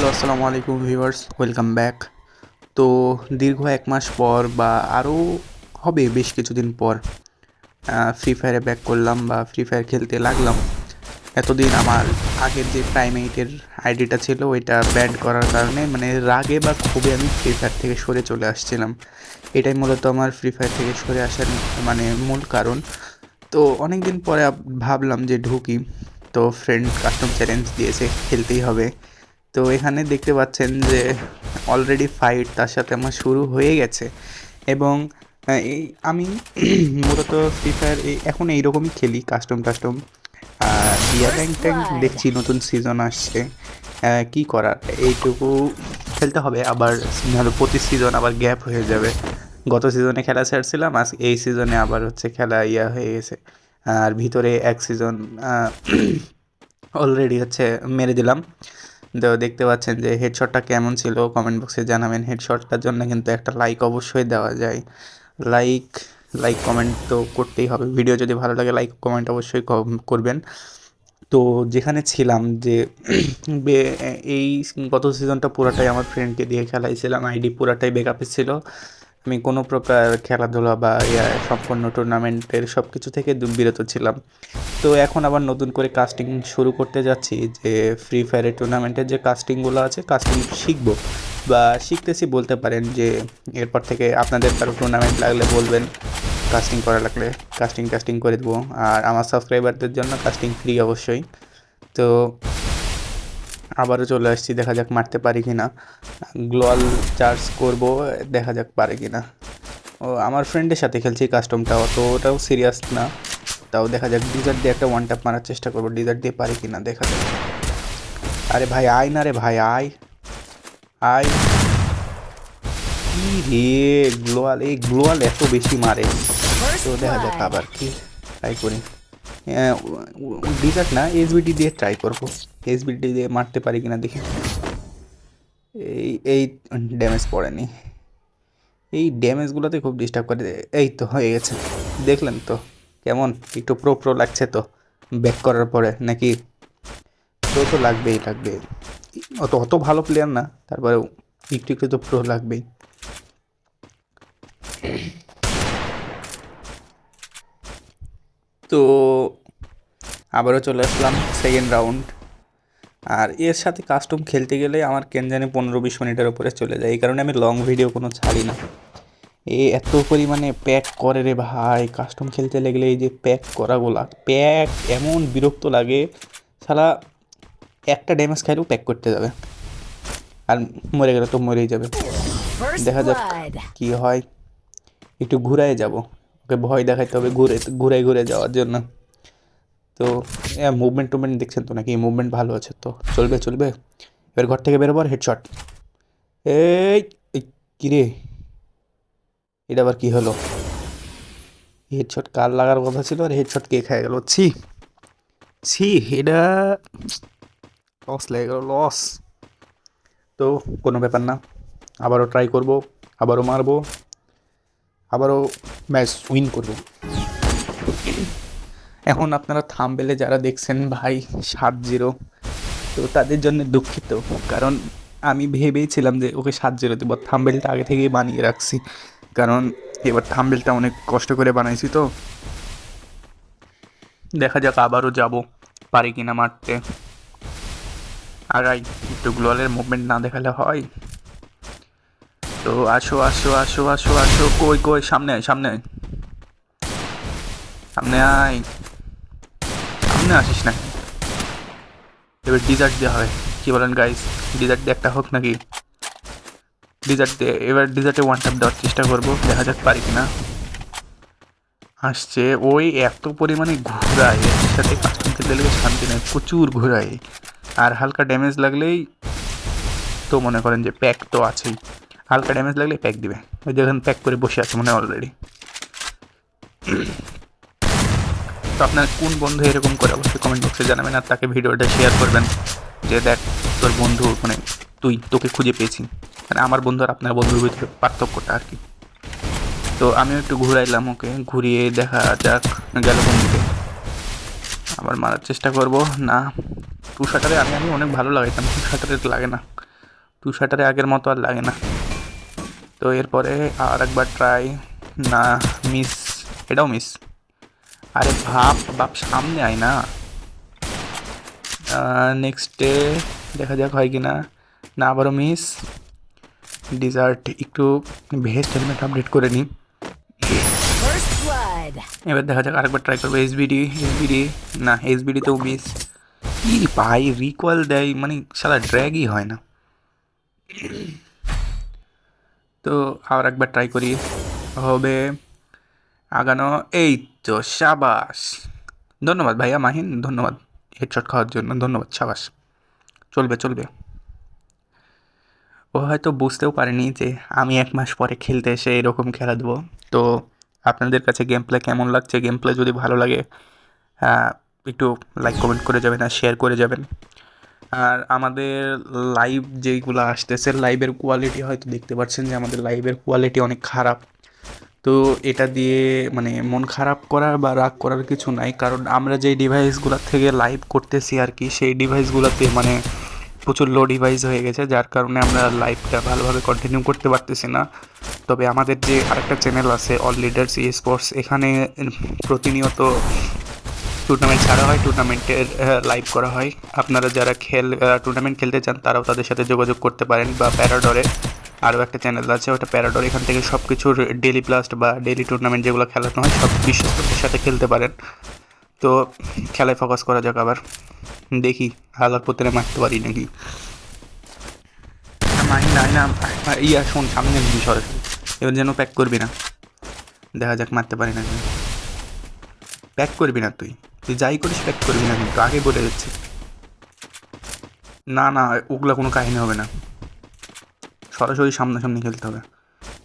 Hello, আসসালামু আলাইকুম viewers, welcome back. তো দীর্ঘ এক মাস পর বা আরও হবে বেশ কিছুদিন পর ফ্রি ফায়ারে ব্যাক করলাম বা ফ্রি ফায়ার খেলতে লাগলাম। এতদিন আমার আগের যে প্রাইম এইটের আইডিটা ছিল, ওইটা ব্যান্ড করার কারণে মানে রাগে বা ক্ষোভে আমি ফ্রি ফায়ার থেকে সরে চলে আসছিলাম। এটাই মূলত আমার ফ্রি ফায়ার থেকে সরে আসার মানে মূল কারণ। তো অনেক দিন পরে ভাবলাম যে ঢুকি, তো ফ্রেন্ড কাস্টম চ্যালেঞ্জ দিয়েছে, খেলতেই হবে। তো এখানে দেখতে পাচ্ছেন যে অলরেডি ফাইট তার সাথে আমার শুরু হয়ে গেছে। এবং এই আমি মূলত ফ্রি ফায়ার এই এখন এইরকমই খেলি কাস্টম টাস্টম আর ডিয়া ট্যাঙ্ক ট্যাঙ্ক দেখছি নতুন সিজন আসছে। কি করার? এইটুকু খেলতে হবে আবার নাহলে প্রতি সিজন আবার গ্যাপ হয়ে যাবে। গত সিজনে খেলা ছাড়ছিলাম আজ এই সিজনে আবার হচ্ছে খেলা ইয়া হয়ে গেছে। আর ভিতরে এক সিজন অলরেডি হচ্ছে মেরে দিলাম। তো দেখতে পাচ্ছেন যে হেডশটটা কেমন ছিল কমেন্ট বক্সে জানাবেন। হেডশটটার জন্য কিন্তু একটা লাইক অবশ্যই দেওয়া যায়। লাইক লাইক কমেন্ট তো করতেই হবে। ভিডিও যদি ভালো লাগে লাইক কমেন্ট অবশ্যই করবেন। তো যেখানে ছিলাম যে এই গত সিজনটা পুরাটাই আমার ফ্রেন্ডকে দিয়ে খেলাইছিলাম। আইডি পুরাটাই বেকআপে ছিল। আমি কোনো প্রকার খেলাধুলা বা ইয়া সম্পূর্ণ টুর্নামেন্টের সব কিছু থেকে বিরত ছিলাম। তো এখন আবার নতুন করে কাস্টিং শুরু করতে যাচ্ছি যে ফ্রি ফায়ারের টুর্নামেন্টের যে কাস্টিংগুলো আছে কাস্টিং শিখব বা শিখতেছি বলতে পারেন যে এরপর থেকে আপনাদের কারও টুর্নামেন্ট লাগলে বলবেন কাস্টিং করা লাগলে কাস্টিং কাস্টিং করে দেবো। আর আমার সাবস্ক্রাইবারদের জন্য কাস্টিং ফ্রি অবশ্যই। তো আবারও চলে আসছি, দেখা যাক মারতে পারি কি না গ্লোয়াল চার্জ করব, দেখা যাক পারে কি না ও, আমার ফ্রেন্ডের সাথে খেলছি কাস্টমটা অত ওটাও সিরিয়াস না। তাও দেখা যাক ডিজার্ট দিয়ে একটা ওয়ান ট্যাপ মারার চেষ্টা করব ডিজার্ট দিয়ে পারি কি না দেখা যাক। আরে ভাই, আয় না রে ভাই, আয়। আয়। কি রে, গ্লোয়াল, এই গ্লোয়াল এত বেশি মারে। তো দেখা যাক আবার কি ট্রাই করি। ডিজার্ট না এসবিডি দিয়ে ট্রাই করব। এসবিডি দিয়ে মারতে পারি কিনা দেখি। এই এই ড্যামেজ পড়েনি। এই ড্যামেজগুলোতে খুব ডিস্টার্ব করে। এই তো, হয়ে গেছে। দেখলেন তো, কেমন? একটু প্রো প্রো লাগছে তো। ব্যাক করার পরে নাকি প্রো তো লাগবেই লাগবে অত অত ভালো প্লেয়ার না তারপরে একটু একটু তো প্রো লাগবেই। তো আবারও চলে আসলাম সেকেন্ড রাউন্ড আর এর সাথে কাস্টম খেলতে গেলে আমার কেন জানি পনেরো বিশ মিনিটের উপরে চলে যায়। এই কারণে আমি লং ভিডিও কোনো ছাড়ি না। এ এত পরিমাণে প্যাক করে রে ভাই। কাস্টম খেলতে লাগলে এই যে প্যাক করাগুলা প্যাক এমন বিরক্ত লাগে সারা একটা ড্যামেজ খাইলেও প্যাক করতে যাবে। আর মরে গেলে তো মরেই যাবে। দেখা যাক কি হয়। একটু ঘুরায় যাব। ওকে ভয় দেখাইতে হবে ঘুরে ঘুরে ঘুরে যাওয়ার জন্য। তো মুভমেন্ট টুভমেন্ট দেখছেন তো নাকি? মুভমেন্ট ভালো আছে তো। চলবে চলবে। এবার ঘর থেকে বেরোবার হেডশট এই এই, কি রে এটা আবার কী হলো? হেডশট কার লাগার কথা ছিল? আর হেডশট কে খেয়ে গেল? ছি ছি এটা লস লেগে গেল লস তো কোনো ব্যাপার না। আবারও ট্রাই করব আবারও মারবো আবারও ম্যাচ উইন করব। এখন আপনারা থামবেলে যারা দেখছেন ভাই, সাত জিরো তো তাদের জন্য দুঃখিত। কারণ আমি ভেবেইছিলাম যে ওকে সাত জিরো দেবো। থামবেলটা আগে থেকেই বানিয়ে রাখছি। কারণ এবার থামবেলটা অনেক কষ্ট করে বানাইছি তো। দেখা যাক আবারও যাব, পারি কিনা মারতে। আগাই, একটু গ্লোয়ালের মুভমেন্ট না দেখালে হয়। তো আসো আসো আসো আসো আসো। কই কই? সামনে আয় সামনে আয়। সামনে আয়। সামনে আসিস না। এবার ডিজার্ট দেওয়া হয় কি বলেন গাইস ডিজার্ট দিয়ে একটা হোক নাকি? ডিজার্ট দিয়ে, এবার ডিজার্টে ওয়ান ট্যাপ দেওয়ার চেষ্টা করব। দেখা যাক পারি কিনা। আসছে। ওই এত পরিমাণে ঘোরায়। এর সাথে খেলতে শান্তি নেই। প্রচুর ঘোরায়। আর হালকা ড্যামেজ লাগলেই তো মনে করেন যে প্যাক তো আছেই। হালকা ড্যামেজ লাগলে প্যাক দিবে। ওই দেখেন প্যাক করে বসে আছে মনে হয় অলরেডি তো আপনার কোন বন্ধু এরকম করে অবশ্যই কমেন্ট বক্সে জানাবেন আর তাকে ভিডিওটা শেয়ার করবেন যে দেখ, তোর বন্ধু মানে তুই তোকে খুঁজে পেয়েছি। মানে আমার বন্ধু আর আপনার বন্ধুর ভিতরে পার্থক্যটা আর কি। তো আমিও একটু ঘুরাইলাম ওকে, ঘুরিয়ে দেখা যাক গেল কোন দিকে আবার মারার চেষ্টা করব। না টু শাটারে আমি আমি অনেক ভালো লাগাইতাম। টু শাটারে লাগে না। টু শাটারে আগের মতো আর লাগে না। তো এরপরে আর একবার ট্রাই না মিস এটাও মিস আরে ভাব বাপ সামনে আয় না। নেক্সটে দেখা যাক হয় কি না না আবারও মিস ডিজার্ট একটু ভেস্ট হেলমেট আপডেট করে নিই এবার দেখা যাক আরেকবার ট্রাই করব। এসবিডি এসবিডি না এসবিডিতেও মিস কি ভাই রিকল দেয় মানে সারা ড্র্যাগই হয় না। তো আর একবার ট্রাই করি। হবে আগানো এই তো সাবাস। ধন্যবাদ ভাইয়া, মাহিন, ধন্যবাদ হেডশট খাওয়ার জন্য, ধন্যবাদ সাবাস। চলবে চলবে। ও হয়তো বুঝতেও পারেনি যে আমি এক মাস পরে খেলতে এসে এরকম খেলা দেবো। তো আপনাদের কাছে গেম প্লে কেমন লাগছে? গেম প্লে যদি ভালো লাগে একটু লাইক কমেন্ট করে যাবেন আর শেয়ার করে যাবেন। আর আমাদের লাইভ যেইগুলো আসতেছে লাইভের কোয়ালিটি হয়তো দেখতে পাচ্ছেন যে আমাদের লাইভের কোয়ালিটি অনেক খারাপ। তো এটা দিয়ে মানে মন খারাপ করার বা রাগ করার কিছু নাই, কারণ আমরা যেই ডিভাইসগুলোর থেকে লাইভ করতেছি আর কি, সেই ডিভাইসগুলোতে মানে প্রচুর লো ডিভাইস হয়ে গেছে, যার কারণে আমরা লাইভটা ভালোভাবে কন্টিনিউ করতে পারতেছি না। তবে আমাদের যে আরেকটা চ্যানেল আছে অল লিডার্স ই স্পোর্টস এখানে প্রতিনিয়ত টুর্নামেন্ট ছাড়া হয় টুর্নামেন্টের লাইভ করা হয়। আপনারা যারা খেল টুর্নামেন্ট খেলতে চান, তারাও তাদের সাথে যোগাযোগ করতে পারেন বা প্যারাডরে আরও একটা চ্যানেল আছে, ওটা প্যারাডর এখান থেকে সব কিছুর ডেলি প্লাস্ট বা ডেলি টুর্নামেন্ট যেগুলো খেলানো হয়, সব বিশ্বস্তদের সাথে খেলতে পারেন। তো খেলায় ফোকাস করা যাক আবার। দেখি হালার পুতরে মারতে পারি নাকি? না ইয়া, শোন, সামনে দিবি সরাসরি। এবার যেন প্যাক করবি না। দেখা যাক মারতে পারি না। প্যাক করবি না তুই? তুই যাই করিস প্যাক করবি না কিন্তু, আগে বলে দিচ্ছি। না না, ওগুলা কোনো কাহিনী হবে না। সরাসরি সামনাসামনি খেলতে হবে।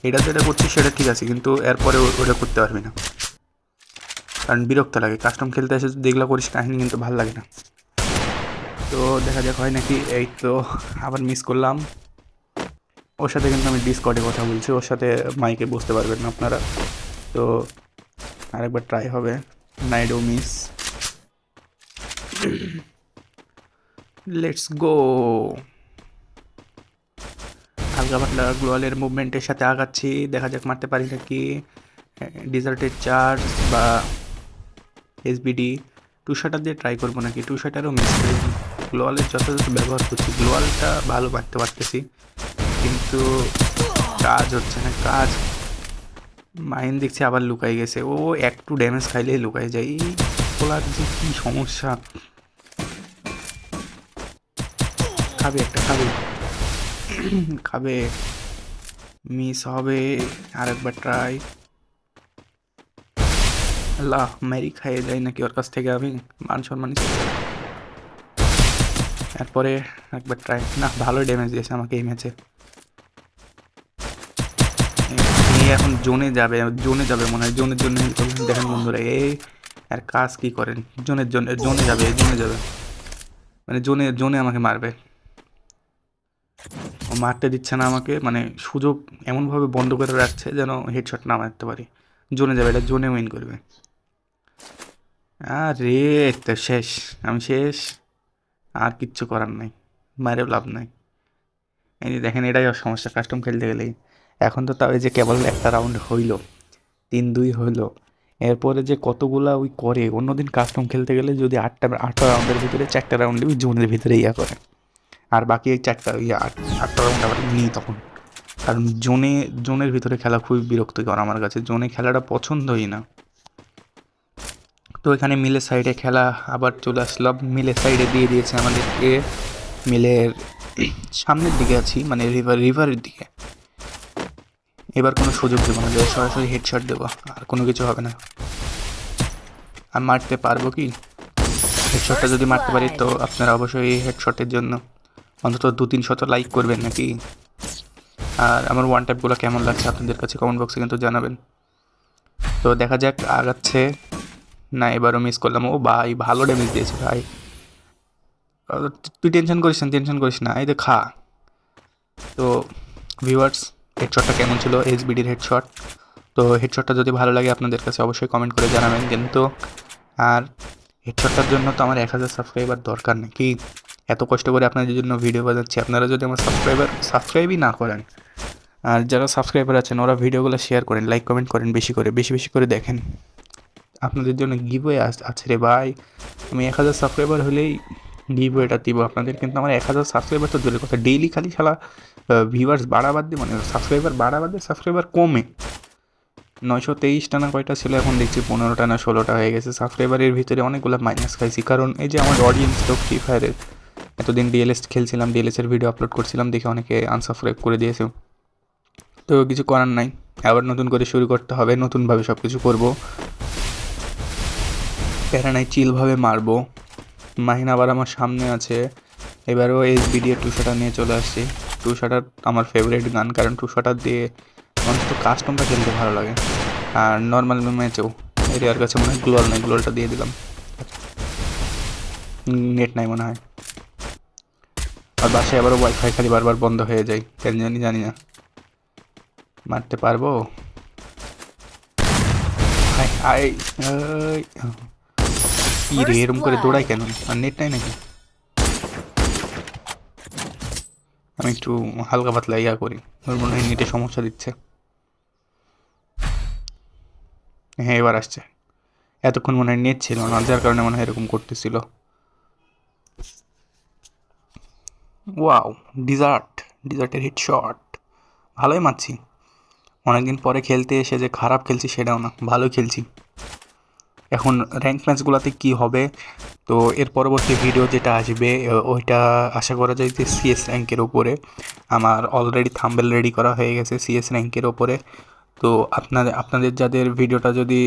এটা যেটা করছিস, সেটা ঠিক আছে, কিন্তু এরপরে ওটা করতে পারবি না। কারণ বিরক্ত লাগে। কাস্টম খেলতে এসে এগুলো করিস, কাহিনী কিন্তু ভালো লাগে না। তো দেখা যাক, হয় নাকি এই তো আবার মিস করলাম। ওর সাথে কিন্তু আমি ডিসকর্ডে কথা বলছি, ওর সাথে মাইকে বুঝতে পারবেন না আপনারা। তো আরেকবার ট্রাই হবে। নাইডো মিস লেটস গো হালকা পাতলা গ্লোয়ালের মুভমেন্টের সাথে আগাচ্ছি। দেখা যাক মারতে পারি নাকি। ডিজার্টের চার্জ বা এসবিডি টু শাটার দিয়ে ট্রাই করব নাকি? টু শাটারও মিস করেছি গ্লোয়ালের যথাযথ ব্যবহার করছি। গ্লোয়ালটা ভালো মারতে পারতেছি। কিন্তু কাজ হচ্ছে না, কাজ। মাইন দেখছি আবার লুকাই গেছে। ও একটু ড্যামেজ খাইলেই লুকাই যায়। এই যে কী সমস্যা। খাবে একটা, খাবে। খাবে। মিস হবে, আরেকবার ট্রাই আল্লাহ মেরি খাইয়ে যাই নাকি ওর কাছ থেকে আমি? মান সম্মান তারপরে একবার ট্রাই না, ভালো ড্যামেজ দিয়েছে আমাকে এই ম্যাচে এখন জোনে যাবে জোনে যাবে মনে হয়, জোনের জন্য দেখেন বন্ধুরা এই আর কাজ কি করেন? জোনের জন্য, জোনে যাবে জোনে যাবে। মানে জোনে জোনে আমাকে মারবে। মারতে দিচ্ছে না আমাকে মানে সুযোগ এমনভাবে বন্ধ করে রাখছে যেন হেডশট না মারতে পারি। জোনে যাবে, এটা জোনে উইন করবে। আরে, তো শেষ, আমি শেষ। আর কিচ্ছু করার নাই, মারেও লাভ নাই। এই যে দেখেন, এটাই সমস্যা কাস্টম খেলতে গেলেই। এখন তো তাও এই যে কেবল একটা রাউন্ড হইল, তিন দুই হইল। এরপরে যে কতগুলা ওই করে, অন্যদিন কাস্টম খেলতে গেলে যদি আটটা আটটা রাউন্ডের ভিতরে, চারটা রাউন্ডে ওই জোনের ভিতরে ইয়া করে। আর বাকি এই চারটা ইয়া আট, আটটা আবার নিই তখন। কারণ জোনে, জোনের ভিতরে খেলা খুবই বিরক্তিকর আমার কাছে। জোনে খেলাটা পছন্দই না। তো এখানে মিলের সাইডে খেলা আবার চলে আসলাম মিলের সাইডে দিয়ে দিয়েছে আমাদেরকে মিলের সামনের দিকে আছি মানে রিভার রিভারের দিকে। এবার কোনো সুযোগ দেবো না। সরাসরি হেডশট দেবো, আর কোনো কিছু হবে না। আর মারতে পারব কি? হেডশটটা যদি মারতে পারি, তো আপনারা অবশ্যই হেডশটের জন্য অন্তত দু তিন শত লাইক করবেন নাকি? আর আমার ওয়ান ট্যাপগুলো কেমন লাগছে আপনাদের কাছে কমেন্ট বক্সে কিন্তু জানাবেন। তো দেখা যাক, আগাচ্ছে। না, এবারও মিস করলাম। ও ভাই, ভালো ড্যামেজ দিয়েছে ভাই। তুই টেনশন করিস না টেনশন করিস না। এই তো খা। তো ভিউয়ার্স হেডশটটা কেমন ছিল? এইচবিডির হেডশট তো হেডশটটা যদি ভালো লাগে আপনাদের কাছে অবশ্যই কমেন্ট করে জানাবেন কিন্তু। আর হেডশটটার জন্য তো আমার এক হাজার সাবস্ক্রাইবার দরকার নেই কি এত কষ্ট করে আপনাদের জন্য ভিডিও বাজাচ্ছি আপনারা যদি আমার সাবস্ক্রাইবার সাবস্ক্রাইবই না করেন, আর যারা সাবস্ক্রাইবার আছেন, ওরা ভিডিওগুলো শেয়ার করেন লাইক কমেন্ট করেন বেশি করে, বেশি বেশি করে দেখেন। আপনাদের জন্য গিভওয়ে আছে রে ভাই। আমি এক হাজার সাবস্ক্রাইবার হলেই গিভওয়েটা দিব। আপনাদের কিন্তু আমার এক হাজার সাবস্ক্রাইবার তো দূরের কথা। ডেইলি খালি শালা ভিউয়ার্স বাড়া বাদ দিয়ে মানে সাবস্ক্রাইবার বাড়া বাদ দিয়ে সাবস্ক্রাইবার কমে। নয়শো তেইশটা না কয়টা ছিল এখন দেখছি, পনেরোটা না ষোলোটা হয়ে গেছে। সাবস্ক্রাইবারের ভিতরে অনেকগুলো মাইনাস খাইছি। কারণ এই যে আমার অডিয়েন্স তো ফ্রি ফায়ারের এতদিন ডিএলএস খেলছিলাম ডিএলএস এর ভিডিও আপলোড করছিলাম, দেখে অনেকে আনসাবস্ক্রাইব করে দিয়েছে। তো কিছু করার নাই, আবার নতুন করে শুরু করতে হবে, নতুনভাবে সব কিছু করব। প্যারা নাই চিলভাবে মারবো। মাহিন আবার আমার সামনে আছে। এবারও এস বিডিএ টু নিয়ে চলে আসছি। টু আমার ফেভারিট গান, কারণ টু দিয়ে আমার তো কাস্টমটা খেলতে ভালো লাগে। আর নর্মাল ম্যাচেও এরিয়ার কাছে মনে হয় গ্লোয়াল নাই গ্লোয়ালটা দিয়ে দিলাম। নেট নাই মনে হয়। আর বাসায় আবারও ওয়াইফাই খালি বারবার বন্ধ হয়ে যায়, কেন জানি জানি না। মারতে পারব। কি রে, এরম করে দৌড়াই কেন? আর নেট নাই নাকি? আমি একটু হালকা পাতলা ইয়া করি, ওর মনে হয় নেটে সমস্যা দিচ্ছে। হ্যাঁ এবার আসছে। এতক্ষণ মনে হয় নেট ছিল না, যার কারণে মনে হয় এরকম করতেছিল। ওয়াও ডিজার্ট ডিজার্টের হিট শট ভালোই মারছি। অনেকদিন পরে খেলতে এসে যে খারাপ খেলছি সেটাও না ভালো খেলছি। এখন র্যাঙ্ক ম্যাচগুলোতে কি হবে? তো এর পরবর্তী ভিডিও যেটা আসবে ওইটা আশা করা যায় যে সিএস র্যাঙ্কের ওপরে আমার অলরেডি থাম্বেল রেডি করা হয়ে গেছে সিএস র্যাঙ্কের ওপরে তো আপনাদের আপনাদের যাদের ভিডিওটা যদি,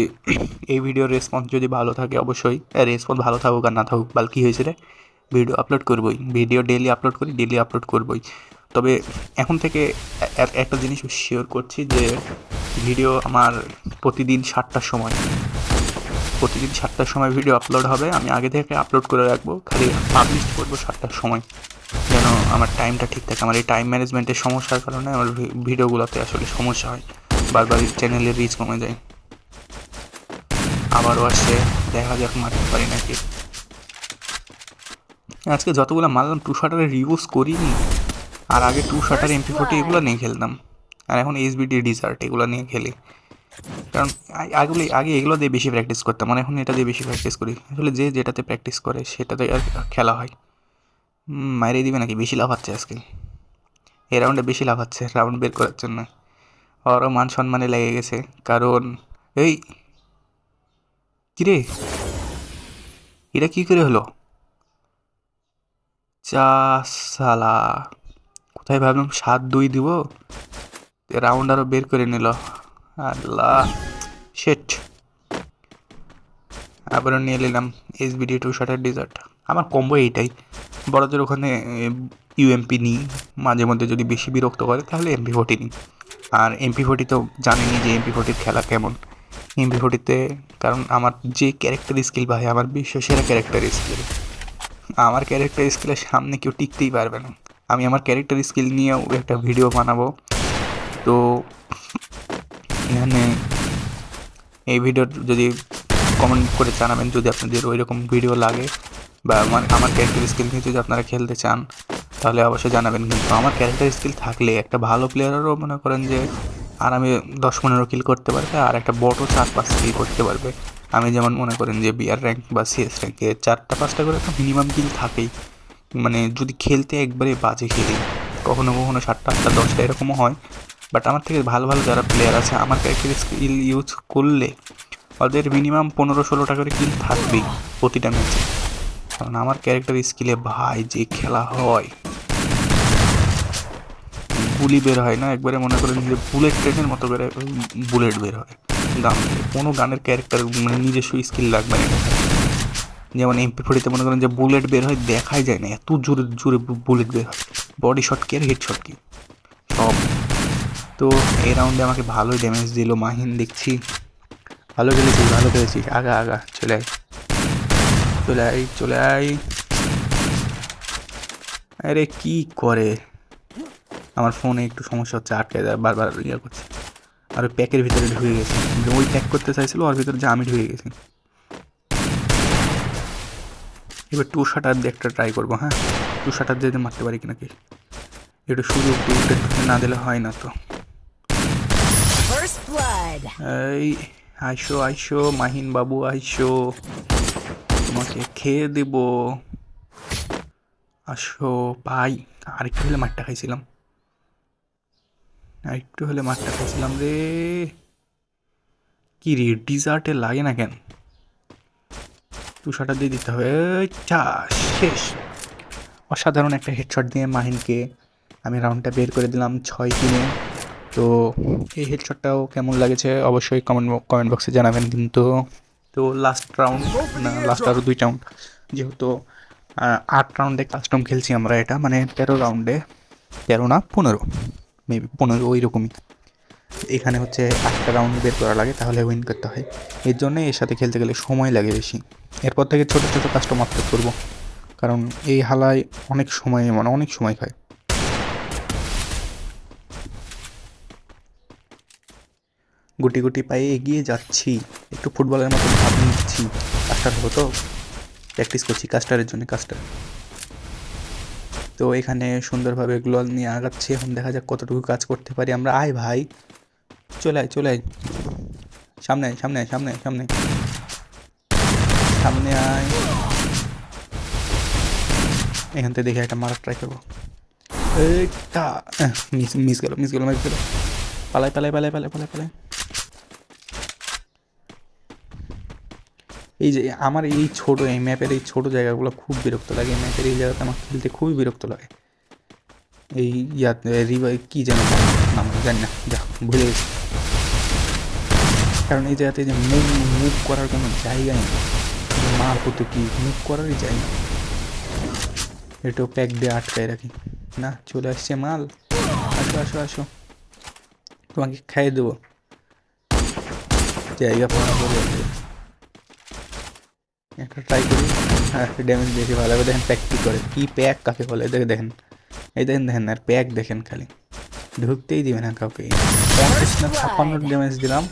এই ভিডিওর রেসপন্স যদি ভালো থাকে অবশ্যই রেসপন্স ভালো থাকুক আর না থাকুক, বাল কী হয়েছে রে? ভিডিও আপলোড করবই। ভিডিও ডেলি আপলোড করি ডেলি আপলোড করবই। তবে এখন থেকে একটা জিনিস শিওর করছি যে ভিডিও আমার প্রতিদিন সাতটার সময়। প্রতিদিন সাতটার সময় ভিডিও আপলোড হবে। আমি আগে থেকে আপলোড করে রাখব, খালি পাবলিশ করব সাতটার সময়। যেন আমার টাইমটা ঠিক থাকে। আমার এই টাইম ম্যানেজমেন্টের সমস্যার কারণে আমার ভিডিওগুলোতে আসলে সমস্যা হয়। বারবার চ্যানেলের রিচ কমে যায়। আবারও আসছে। দেখা যাক মারতে পারি নাকি। আজকে যতগুলো মারলাম টু শাটারের রিউজ করিনি। আর আগে টু শাটার এমপি ফোর্টি এগুলো নিয়ে খেলতাম। আর এখন এইচবিডি ডিজার্ট এগুলো নিয়ে খেলি। কারণ আ- আগুলো আগে এগুলো দিয়ে বেশি প্র্যাকটিস করতাম। মানে এখন এটা দিয়ে বেশি প্র্যাকটিস করি। আসলে যে যেটাতে প্র্যাকটিস করে সেটাতে আর খেলা হয়। মাইরে দিবে নাকি? বেশি লাভ হচ্ছে আজকে। এই রাউন্ডে বেশি লাভ হচ্ছে রাউন্ড বের করার জন্য। ওরও মান সম্মানে লেগে গেছে। কারণ এই কিরে? এটা কী করে হলো? চা সালা। কোথায় ভাবলাম সাত দুই দিব? রাউন্ড আরও বের করে নিল। আল্লাহ শেট আবারও নিয়ে নিলাম এস বিডি টু শার্টের ডিজার্ট আমার কম্বো এইটাই। বড়দের ওখানে ইউএমপি নিই। মাঝে মধ্যে যদি বেশি বিরক্ত করে, তাহলে এমপি ফোর্টি নিই। আর এমপি ফোর্টি তো জানেনি যে এমপি ফোর্টির খেলা কেমন। এমপি ফোর্টিতে কারণ আমার যে ক্যারেক্টার স্কিল ভাই, আমার বিশ্ব সেরা ক্যারেক্টার স্কিল আমার ক্যারেক্টার স্কিলের সামনে কেউ টিকতেই পারবে না। আমি আমার ক্যারেক্টার স্কিল নিয়েও একটা ভিডিও বানাবো। তো এখানে এই ভিডিওর যদি কমেন্ট করে জানাবেন, যদি আপনাদের ওই রকম ভিডিও লাগে বা আমার আমার ক্যারেক্টার স্কিল নিয়ে যদি আপনারা খেলতে চান, তাহলে অবশ্যই জানাবেন। কিন্তু আমার ক্যারেক্টার স্কিল থাকলে একটা ভালো প্লেয়ারেরও মনে করেন যে আরামে দশ পনেরো কিল করতে পারবে, আর একটা বড় চার পাঁচ কিল করতে পারবে। আমি যেমন মনে করেন যে বিআর র্যাঙ্ক বা সিএস র্যাঙ্কে চারটা, পাঁচটা করে তো মিনিমাম কিল থাকেই। মানে যদি খেলতে একবারে বাজে খেলি, কখনো কখনো সাতটা, আটটা, দশটা এরকমও হয়। বাট আমার থেকে ভালো ভালো যারা প্লেয়ার আছে, আমার ক্যারেক্টার স্কিল ইউজ করলে ওদের মিনিমাম পনেরো, ষোলোটা করে কিল থাকবেই প্রতিটা ম্যাচে কারণ আমার ক্যারেক্টার স্কিলে ভাই যে খেলা হয় গুলি বের হয় না, একবারে মনে করেন যে বুলেট ট্রেনের মতো করে বুলেট বের হয়। গান কোনো গানের ক্যারেক্টার মানে নিজস্ব স্কিল লাগবে না। যেমন এমপি ফোর্টিতে মনে করেন যে বুলেট বের হয়, দেখাই যায় না, এত জোরে জোরে বুলেট বের হয়। বডি শট কি আর হেড শট কি? সব। তো এই রাউন্ডে আমাকে ভালোই ড্যামেজ দিল মাহিন, দেখছি। ভালো খেলেছিস ভালো খেলেছিস আগা আগা, চলে আয়। চলে আয় চলে আয়। আরে কি করে? আমার ফোনে একটু সমস্যা হচ্ছে, আটকে যায়, বারবার ইয়ে করছে। আর ওই প্যাকের ভিতরে ঢুকে গেছে। ওই প্যাক করতে চাইছিল ওর ভিতরে যে আমি ঢুকে গেছি। এবার টু শাটার দিয়ে একটা ট্রাই করব হ্যাঁ? তুষারটা যেতে মারতে পারি কিনা কি একটু সুযোগ দিয়ে একটু না দিলে হয় না তো। এই আইসো আইসো মাহিন বাবু আইসো। তোমাকে খেয়ে দেব। আসো ভাই আরেকটু হলে মাঠটা খাইছিলাম। আরেকটু হলে মাঠটা খাইছিলাম রে। কি রে ডিজার্টে লাগে না কেন? তুষারটা দিয়ে দিতে হবে। শেষ। অসাধারণ একটা হেডশট দিয়ে মাহিনকে আমি রাউন্ডটা বের করে দিলাম ছয় তিনে। তো এই হেডশটটাও কেমন লাগেছে অবশ্যই কমেন্ট কমেন্ট বক্সে জানাবেন কিন্তু। তো লাস্ট রাউন্ড না লাস্ট আরও দুই রাউন্ড যেহেতু আট রাউন্ডে কাস্টম খেলছি আমরা এটা মানে তেরো রাউন্ডে তেরো না, পনেরো। মেবি পনেরো ওই রকমই এখানে হচ্ছে আটটা রাউন্ড বের করা লাগে, তাহলে উইন করতে হয়। এর জন্য এর সাথে খেলতে গেলে সময় লাগে বেশি। এরপর থেকে ছোটো ছোটো কাস্টম আপলোড করব। কারণ এই হালায় অনেক সময় মানে অনেক সময় খায়। গুটি গুটি পায়ে এগিয়ে যাচ্ছি। একটু ফুটবলের মতো ভাব নিচ্ছি। কাস্টার হতো প্র্যাকটিস করছি, কাস্টারের জন্য, কাস্টার। তো এখানে সুন্দরভাবে গ্লোয়াল নিয়ে আগাচ্ছি। এখন দেখা যাক কতটুকু কাজ করতে পারি আমরা। আয় ভাই। চলে আয় চলে আয়। সামনে আয় সামনে আয়, সামনে সামনে সামনে আয়। এখান থেকে দেখে একটা মারার ট্রাই করব। মিস মিস গেল মিস গেল মিস গেল। পালাই পালাই পালাই পালাই পালাই পালাই। এই যে, আমার এই ছোট, এই ম্যাপের এই ছোট জায়গাগুলো খুব বিরক্ত লাগে। এই ম্যাপের এই জায়গাতে আমার খেলতে খুবই বিরক্ত লাগে। এই ইয়াতে রিভাই কী যেন নাম জানি না। যা, ভুলে গেছি। কারণ এই জায়গাতে যে মুভ মুভ করার কোনো জায়গাই নেই। মার হতো কি মুভ করারই জায়গা। এটাও প্যাক দিয়ে আটকায় রাখি। না, চলে আসছে মাল। আসো আসো আসো। তোমাকে খাইয়ে দেবো। জায়গা যাবে একটা ট্রাই করি। হ্যাঁ ড্যামেজ বেশি ভালো হবে। দেখেন প্যাক কী করে। কী প্যাক কাকে বলে? দেখে দেখেন এই দেখেন দেখেন আর প্যাক দেখেন খালি। ঢুকতেই দিবে না কাউকে। ছাপ্পান্ন ড্যামেজ দিলাম।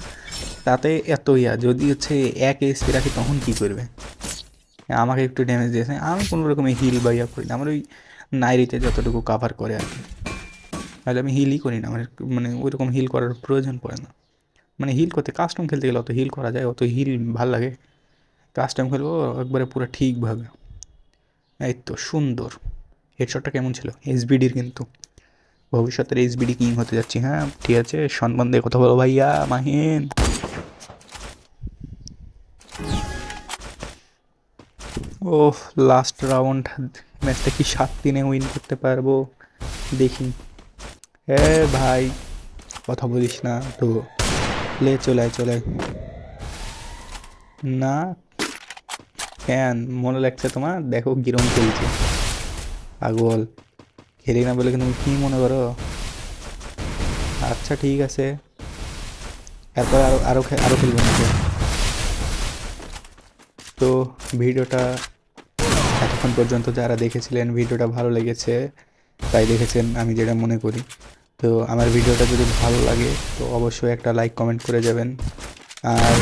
তাতে এত ইয়া যদি হচ্ছে এক এসপি রাখি তখন কী করবে? আমাকে একটু ড্যামেজ দিয়েছে। আমি কোনো রকমের হিল বা ইয়া করি না। আমার ওই নাইরিতে যতটুকু কাভার করে আর কি। তাহলে আমি হিলই করি না। আমার মানে ওই রকম হিল করার প্রয়োজন পড়ে না। মানে হিল করতে কাস্টম খেলতে গেলে অত হিল করা যায় অত হিল ভালো লাগে। কাস্টম খেলব একবারে পুরো ঠিকভাবে এই তো সুন্দর। হেডশটটা কেমন ছিল? এসবিডির কিন্তু। ভবিষ্যতের এসবিডি কিং হতে যাচ্ছি হ্যাঁ ঠিক আছে? সম্মান দিয়ে কথা বলো ভাইয়া, মাহিন। ও লাস্ট রাউন্ড ম্যাচটা কি সাত দিনে উইন করতে পারব? দেখি। এ ভাই, কথা বলিস না তো। লে, চলে চলে। না কেন মনে লাগছে তোমার? দেখো কিরম খেলছে। পাগল। খেলি না বলে কিন্তু কি মনে করো? আচ্ছা ঠিক আছে। এরপর আরও আরও খে- আরও খেলব না। তো ভিডিওটা এতক্ষণ পর্যন্ত যারা দেখেছিলেন, ভিডিওটা ভালো লেগেছে, তাই দেখেছেন আমি যেটা মনে করি। তো আমার ভিডিওটা যদি ভালো লাগে, তো অবশ্যই একটা লাইক, কমেন্ট করে যাবেন। আর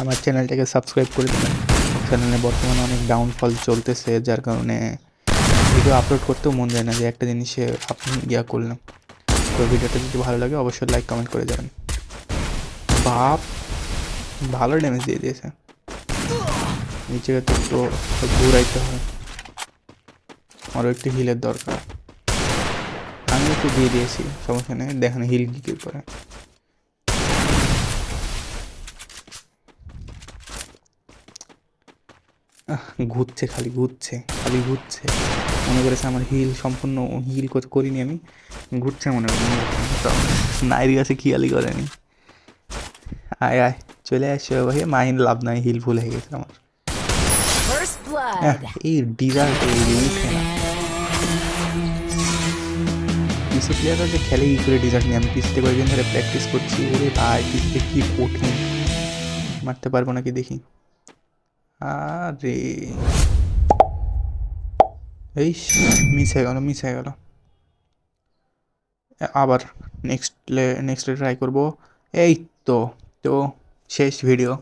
আমার চ্যানেলটাকে সাবস্ক্রাইব করে দেবেন। চ্যানেলে বর্তমানে অনেক ডাউনফল চলতেছে, যার কারণে ভিডিও আপলোড করতেও মন যায় না, যে একটা জিনিসে আপনি ইয়া করলাম তো ভিডিওটা যদি ভালো লাগে, অবশ্যই লাইক কমেন্ট করে যাবেন। বাপ, ভালো ড্যামেজ দিয়ে দিয়েছে। নিচে তো একটু ঘুরাইতে হয়। আরও একটু হিলের দরকার। আমি একটু দিয়ে দিয়েছি, সমস্যা নেই। দেখেন হিল কী করে। ঘুরছে খালি ঘুরছে খালি ঘুরছে। মনে করেছে আমার হিল সম্পূর্ণ হিল করিনি আমি। ঘুরছে মনে করে নাইরি কাছে খেয়ালই করেনি। আয় আয় চলে আসছে ভাই। মাইন্ড লাভ নাই হিল ভুল হয়ে গেছে আমার। এই ডিজার্ট এই উঠে না পিসি প্লেয়াররা যে খেলে এই করে ডিজার্ট নিয়ে আমি পিসিতে কয়েকদিন ধরে প্র্যাকটিস করছি। ওরে ভাই পিসিতে কি কঠিন। মারতে পারব নাকি দেখি। আরে। এই মিস হয়ে গেল, মিস হয়ে গেল। আবার নেক্সট নেক্সট ট্রাই করব। এই তো তো, শেষ ভিডিও